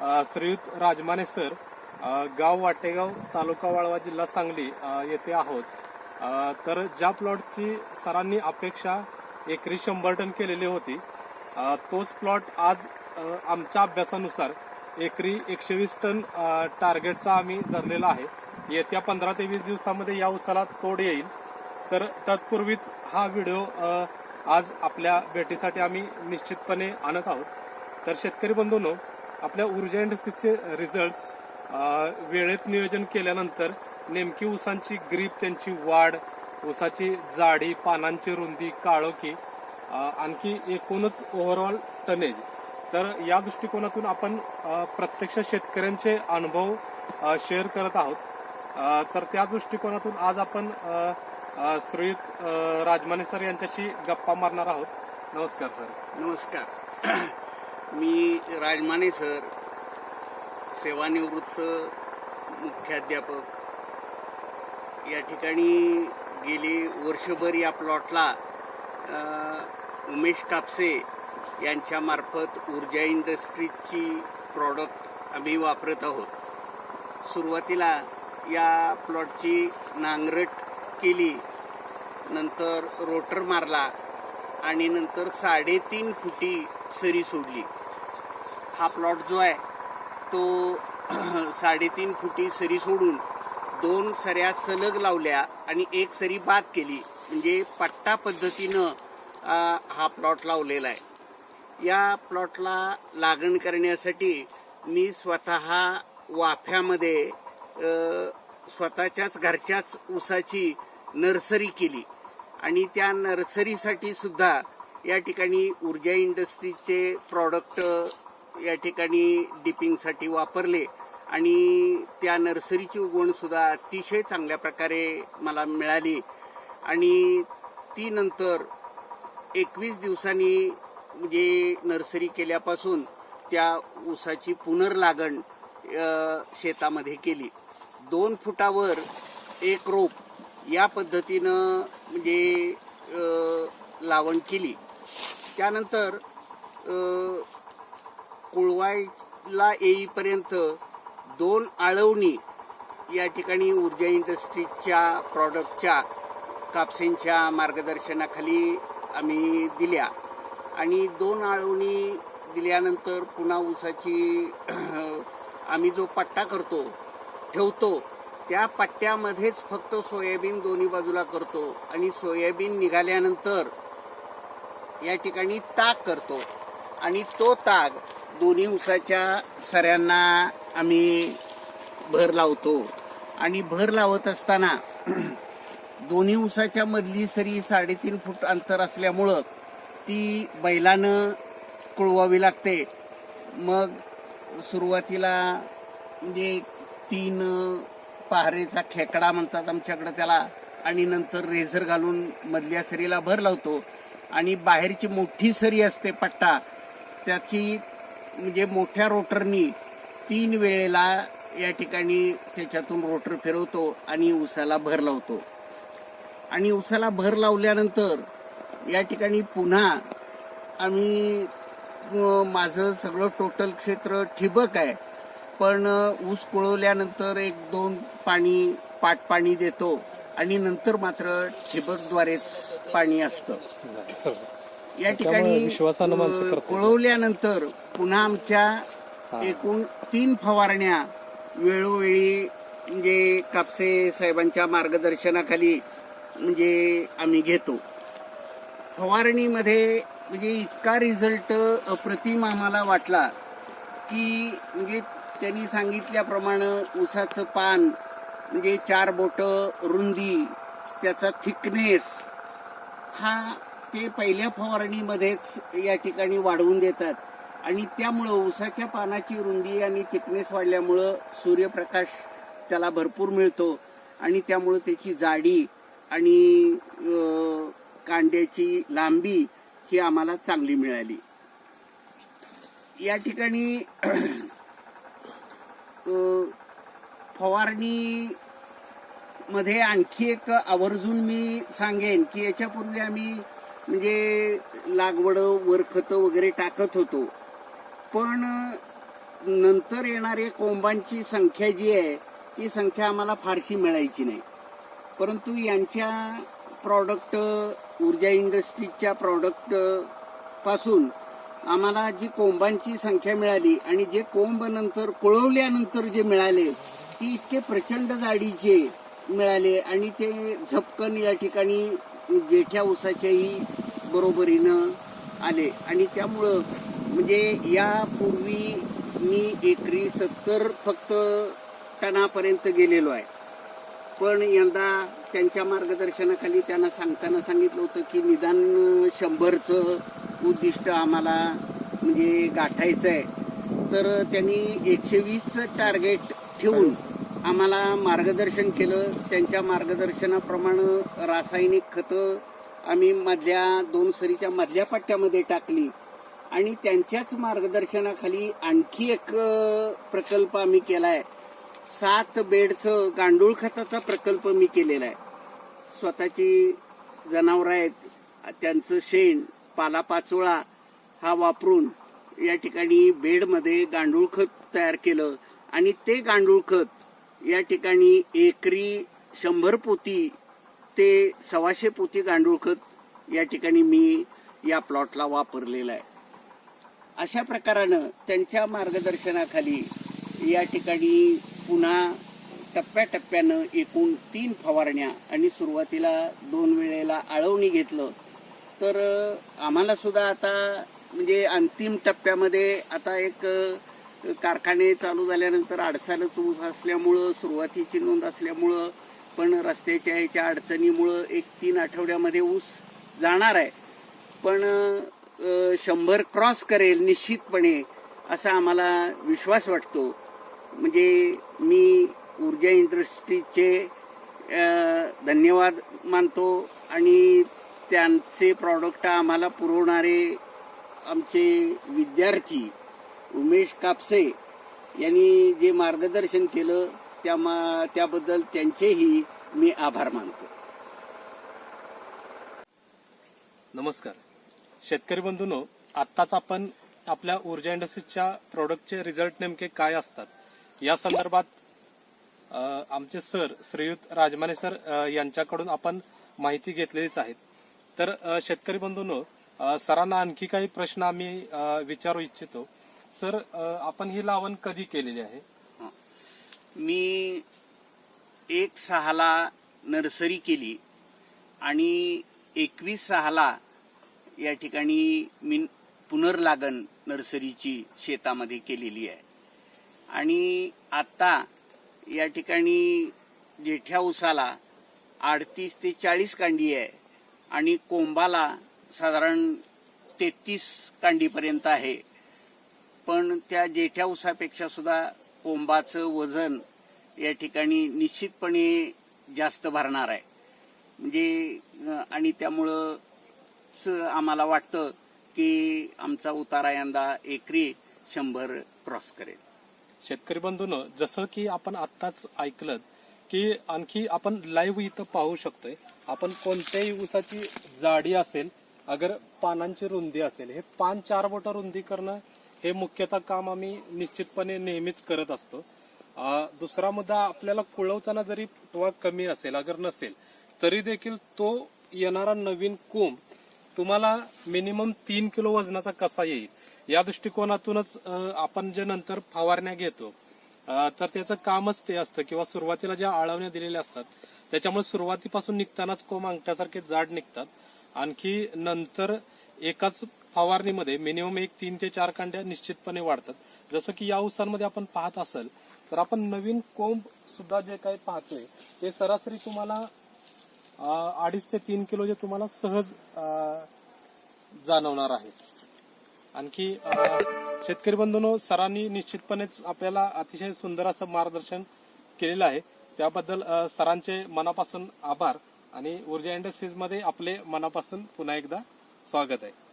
श्रीयुत Rajmane sir गाव वाटेगाव तालुका वाळवा जिल्हा सांगली येथे आहोत. तर ज्या प्लॉटची सरांनी अपेक्षा एकरी शंभर टन केलेली होती तोच प्लॉट आज आमच्या अभ्यासानुसार एकरी एकशे वीस टन टार्गेटचा आम्ही धरलेला आहे. येत्या पंधरा ते वीस दिवसामध्ये या उसाला तोड येईल. तर तत्पूर्वीच हा व्हिडिओ आज आपल्या भेटीसाठी आम्ही निश्चितपणे आणत आहोत. तर शेतकरी बंधूंनो आपल्या ऊर्जा इंडस्ट्रीजचे रिझल्ट वेळेत नियोजन केल्यानंतर नेमकी ऊसांची ग्रीप त्यांची वाढ ऊसाची जाडी पानांची रुंदी काळोखी आणखी एकूणच ओव्हरऑल टनेज तर या दृष्टिकोनातून आपण प्रत्यक्ष शेतकऱ्यांचे अनुभव शेअर करत आहोत. तर त्या दृष्टिकोनातून आज आपण श्रीयुत राजमाने सर यांच्याशी गप्पा मारणार आहोत. नमस्कार सर. नमस्कार. मी राजमाने सर सेवानिवृत्त मुख्याध्यापक. या ठिकाणी गेली वर्षभर या प्लॉटला उमेश कापसे यांच्यामार्फत ऊर्जा इंडस्ट्रीजची प्रॉडक्ट आम्ही वापरत आहोत. सुरुवातीला या प्लॉटची नांगरट केली नंतर रोटर मारला आणि नंतर साडेतीन फुटी सरी सोडली. हा प्लॉट जो आहे तो साडेतीन फुटी सरी सोडून दोन सऱ्या सलग लावल्या आणि एक सरी बाद केली. म्हणजे पट्टा पद्धतीनं हा प्लॉट लावलेला आहे. या प्लॉटला लागण करण्यासाठी मी स्वतः वाफ्यामध्ये स्वतःच्याच घरच्याच ऊसाची नर्सरी केली. आणि त्या नर्सरीसाठी सुद्धा या ठिकाणी ऊर्जा इंडस्ट्रीजचे प्रॉडक्ट या ठिकाणी डिपिंगसाठी वापरले. आणि त्या नर्सरीची उगवणसुद्धा अतिशय चांगल्या प्रकारे मला मिळाली. आणि ती नंतर एकवीस दिवसांनी म्हणजे नर्सरी केल्यापासून त्या ऊसाची पुनर्लागण शेतामध्ये केली. दोन फुटावर एक रोप या पद्धतीनं म्हणजे लावण केली. त्यानंतर कोळवायला कुळवायला येईपर्यंत दोन आळवणी या ठिकाणी ऊर्जा इंडस्ट्रीजच्या प्रॉडक्टच्या कापसेंच्या मार्गदर्शनाखाली आम्ही दिल्या. आणि दोन आळवणी दिल्यानंतर पुन्हा ऊसाची आम्ही जो पट्टा करतो ठेवतो त्या पट्ट्यामध्येच फक्त सोयाबीन दोन्ही बाजूला करतो. आणि सोयाबीन निघाल्यानंतर या ठिकाणी ताक करतो. आणि तो ताग दोन्ही ऊसाच्या सऱ्यांना आम्ही भर लावतो. आणि भर लावत असताना दोन्ही ऊसाच्या मधली सरी साडेतीन फूट अंतर असल्यामुळं ती बैलानं कुळवावी लागते. मग सुरुवातीला म्हणजे तीन पहारेचा खेकडा म्हणतात आमच्याकडं त्याला. आणि नंतर रेझर घालून मधल्या सरीला भर लावतो. आणि बाहेरची मोठी सरी असते पट्टा त्याची म्हणजे मोठ्या रोटरनी तीन वेळेला या ठिकाणी त्याच्यातून रोटर फिरवतो आणि उसाला भर लावतो. आणि उसाला भर लावल्यानंतर या ठिकाणी पुन्हा आम्ही माझं सगळं टोटल क्षेत्र ठिबक आहे. पण ऊस कुळवल्यानंतर एक दोन पाणी पाट पाणी देतो आणि नंतर मात्र ठिबकद्वारेच पाणी असतं. या ठिकाणी. कुळवल्यानंतर पुन्हा आमच्या एकूण तीन फवारण्या वेळोवेळी म्हणजे कापसे साहेबांच्या मार्गदर्शनाखाली म्हणजे आम्ही घेतो. फवारणीमध्ये म्हणजे इतका रिझल्ट अप्रतिम आम्हाला वाटला की म्हणजे त्यांनी सांगितल्याप्रमाणे ऊसाचं पान म्हणजे चार बोट रुंदी त्याचा थिकनेस हा ते पहिल्या फवारणीमध्येच या ठिकाणी वाढवून देतात. आणि त्यामुळं ऊसाच्या पानाची रुंदी आणि थिकनेस वाढल्यामुळं सूर्यप्रकाश त्याला भरपूर मिळतो आणि त्यामुळं त्याची जाडी आणि कांड्याची लांबी ही आम्हाला चांगली मिळाली. या ठिकाणी फवारणी मध्ये आणखी एक आवर्जून मी सांगेन की याच्यापूर्वी आम्ही म्हणजे लागवड वर खतं वगैरे टाकत होतो. पण नंतर येणारे कोंबांची संख्या जी आहे ती संख्या आम्हाला फारशी मिळायची नाही. परंतु यांच्या प्रॉडक्ट ऊर्जा इंडस्ट्रीजच्या प्रॉडक्टपासून आम्हाला जी कोंबांची संख्या मिळाली आणि जे कोंब नंतर कुळवल्यानंतर जे मिळाले ती इतके प्रचंड जाडीचे मिळाले आणि ते झपकन या ठिकाणी जेठ्या ऊसाच्याही बरोबरीनं आले. आणि त्यामुळं म्हणजे यापूर्वी मी एकरी सत्तर फक्त टनापर्यंत गेलेलो आहे. पण यंदा त्यांच्या मार्गदर्शनाखाली त्यांना सांगताना सांगितलं होतं की निदान शंभरचं उद्दिष्ट आम्हाला म्हणजे गाठायचं आहे तर त्यांनी एकशे वीसचं टार्गेट ठेवून आम्हाला मार्गदर्शन केलं. त्यांच्या मार्गदर्शनाप्रमाणे रासायनिक खतं आम्ही मधल्या दोन सरीच्या मधल्या पट्ट्यामध्ये टाकली. आणि त्यांच्याच मार्गदर्शनाखाली आणखी एक प्रकल्प आम्ही केलाय. सात बेडचं गांडूळ खताचा प्रकल्प मी केलेला आहे स्वतःची जनावरं आहेत त्यांचं शेण पालापाचोळा हा वापरून या ठिकाणी बेडमध्ये गांडूळ खत तयार केलं. आणि ते गांडूळ खत या ठिकाणी एकरी शंभर पोती ते सव्वाशे पोती गांडूळ खत या ठिकाणी मी या प्लॉटला वापरलेला आहे. अशा प्रकारानं त्यांच्या मार्गदर्शनाखाली या ठिकाणी पुन्हा टप्प्याटप्प्यानं एकूण तीन फवारण्या आणि सुरुवातीला दोन वेळेला आळवणी घेतलं. तर आम्हाला सुद्धा आता म्हणजे अंतिम टप्प्यामध्ये आता एक कारखाने चालू झाल्यानंतर अडसालच ऊस असल्यामुळं सुरुवातीची नोंद असल्यामुळं पण रस्त्याच्या ह्याच्या अडचणीमुळं एक तीन आठवड्यामध्ये ऊस जाणार आहे. पण शंभर क्रॉस करेल निश्चितपणे असा आम्हाला विश्वास वाटतो. म्हणजे मी ऊर्जा इंडस्ट्रीचे धन्यवाद मानतो आणि त्यांचे प्रॉडक्ट आम्हाला पुरवणारे आमचे विद्यार्थी उमेश कापसे यांनी जे मार्गदर्शन केलं त्या मा त्याबद्दल त्यांचेही मी आभार मानतो. नमस्कार. शेतकरी बंधूंनो आत्ताच आपण आपल्या ऊर्जा इंडस्ट्रीजच्या प्रोडक्टचे रिझल्ट नेमके काय असतात? या संदर्भात आमचे सर श्रीयुत राजमाने सर यांच्याकडून आपण माहिती घेतलेलीच आहे. तर शेतकरी बंधूंनो सरांना आणखी काही प्रश्न आम्ही विचारू इच्छितो. सर आपण ही लावण कधी केलेली आहे? मी एक सहाला नर्सरी केली आणि एकवीस सहाला या ठिकाणी मी पुनर्लागण नर्सरीची शेतामध्ये केलेली आहे. आणि आता या ठिकाणी जेठ्या उसाला अडतीस ते चाळीस कांडी आहे आणि कोंबाला साधारण तेहतीस कांडीपर्यंत आहे. पण त्या जेठ्या उसापेक्षा सुद्धा कोंबाचं वजन या ठिकाणी निश्चितपणे जास्त भरणार आहे. म्हणजे आणि त्यामुळं आम्हाला वाटतं की आमचा उतारा यंदा एकरी शंभर क्रॉस करेल. शेतकरी बंधून जसं की आपण आत्ताच ऐकलं की आणखी आपण लाईव्ह इथं पाहू शकतोय आपण कोणत्याही ऊसाची जाडी असेल अगर पानांची रुंदी असेल हे पान चार बोट रुंदी करणं हे मुख्यतः काम आम्ही निश्चितपणे नेहमीच करत असतो. दुसरा मुद्दा आपल्याला कुळवताना जरी टोळा कमी असेल अगर नसेल तरी देखील तो येणारा नवीन कोंब तुम्हाला मिनिमम तीन किलो वजनाचा कसा येईल? या दृष्टिकोनातूनच आपण जे नंतर फवारण्या घेतो तर त्याचं कामच ते असतं किंवा सुरुवातीला ज्या आळवण्या दिलेल्या असतात त्याच्यामुळे सुरुवातीपासून निघतानाच कोंब अंगठ्यासारखे जाड निघतात. आणखी नंतर एकाच फवारणीमध्ये मिनिमम एक तीन ते चार कांड्या निश्चितपणे वाढतात. जसं की या ऊसांमध्ये आपण पाहत असेल तर आपण नवीन कोंब सुद्धा जे काही पाहतोय ते सरासरी तुम्हाला अडीच ते तीन किलो जे तुम्हाला सहज जाणवणार आहे. आणखी अं, शेतकरी बंधूंनो सरांनी निश्चितपणेच आपल्याला अतिशय सुंदर असं मार्गदर्शन केलेलं आहे. त्याबद्दल सरांचे मनापासून आभार आणि ऊर्जा इंडस्ट्रीजमध्ये आपले मनापासून पुन्हा एकदा स्वागत आहे